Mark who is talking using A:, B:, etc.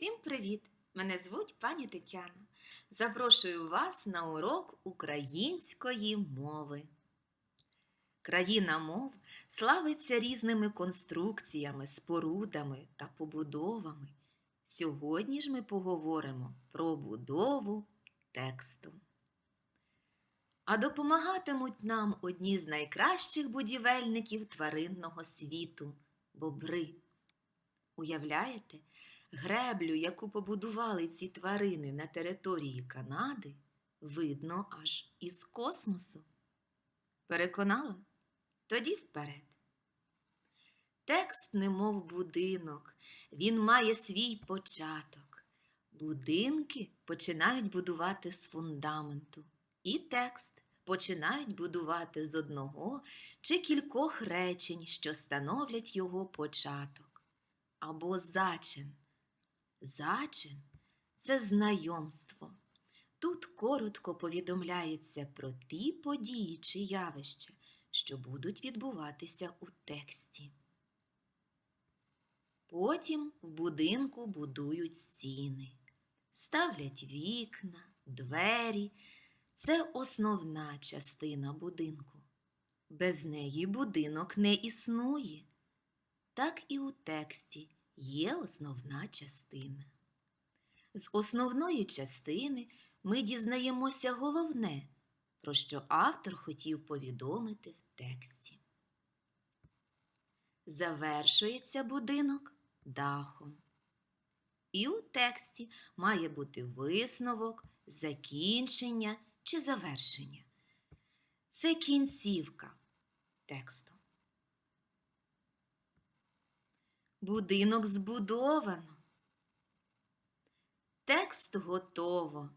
A: Всім привіт! Мене звуть пані Тетяна. Запрошую вас на урок української мови. Країна мов славиться різними конструкціями, спорудами та побудовами. Сьогодні ж ми поговоримо про будову тексту. А допомагатимуть нам одні з найкращих будівельників тваринного світу бобри. Уявляєте, греблю, яку побудували ці тварини на території Канади, видно аж із космосу. Переконала? Тоді вперед. Текст немов будинок, він має свій початок. Будинки починають будувати з фундаменту, і текст починають будувати з одного чи кількох речень, що становлять його початок, або зачин. Зачин це знайомство. Тут коротко повідомляється про ті події чи явища, що будуть відбуватися у тексті. Потім в будинку будують стіни, ставлять вікна, двері. Це основна частина будинку. Без неї будинок не існує. Так і у тексті є основна частина. З основної частини ми дізнаємося головне, про що автор хотів повідомити в тексті. Завершується будинок дахом. І у тексті має бути висновок, закінчення чи завершення. Це кінцівка тексту. Будинок збудовано. Текст готово.